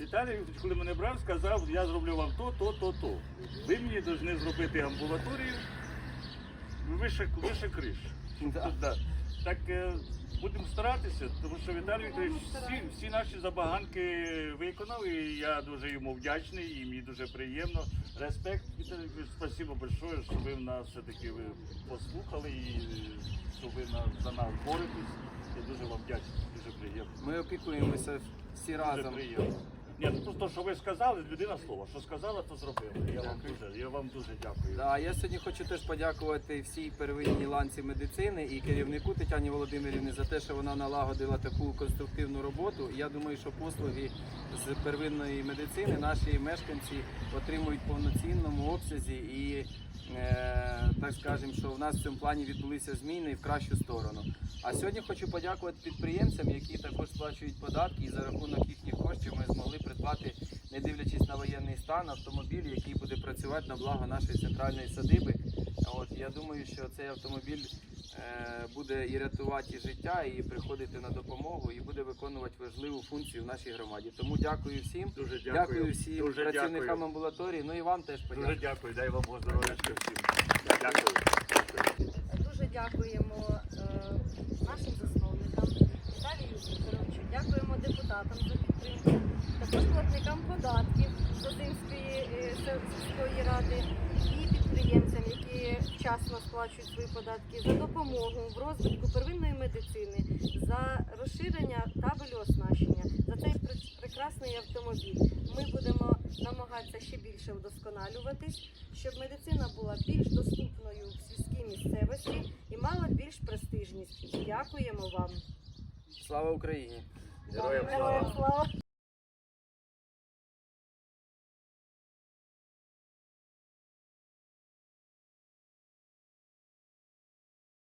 Віталій, коли мене брав, сказав, я зроблю вам то, то, то, то. Ви мені повинні зробити амбулаторію вище, вище криш. Да. Да. Так е, будемо старатися, тому що Віталій Вікторович всі, всі наші забаганки виконав, і я дуже йому вдячний, і мені дуже приємно. Респект, Віталій Вікторович, спасибо большое, що ви нас все-таки ви послухали і що ви на, за нас боретесь. Я дуже вам вдячний, дуже приємно. Ми опікуємося всі Дуже разом. приємно. Ні, ну просто що ви сказали, людина слово. Що сказала, то зробила. Я вам дуже, я вам дуже дякую. Да, я сьогодні хочу теж подякувати всій первинній ланці медицини і керівнику Тетяні Володимирівні за те, що вона налагодила таку конструктивну роботу. Я думаю, що послуги з первинної медицини наші мешканці отримують в повноцінному обсязі і е, так скажемо, що в нас в цьому плані відбулися зміни в кращу сторону. А сьогодні хочу подякувати підприємцям, які також сплачують податки, і за рахунок їхніх коштів ми змогли стан, автомобіль, який буде працювати на благо нашої центральної садиби. От я думаю, що цей автомобіль е, буде і рятувати життя, і приходити на допомогу, і буде виконувати важливу функцію в нашій громаді. Тому дякую всім. Дуже дякую. Дякую всім Дуже працівникам дякую. амбулаторії. Ну і вам теж подякую. Дуже дякую. Дай вам здоров'я всім. Дякую. Дуже дякуємо е, нашим засновникам Віталію Вікторовичу, дякуємо депутатам за підтримку, також платникам податків Зазимської е, сільської ради і підприємцям, які вчасно сплачують свої податки, за допомогу в розвитку первинної медицини, за розширення табелю оснащення, за цей прекрасний автомобіль. Ми будемо намагатися ще більше вдосконалюватись, щоб медицина була більш доступною в сільській місцевості і мала більш престижність. Дякуємо вам. Слава Україні! Героям слава!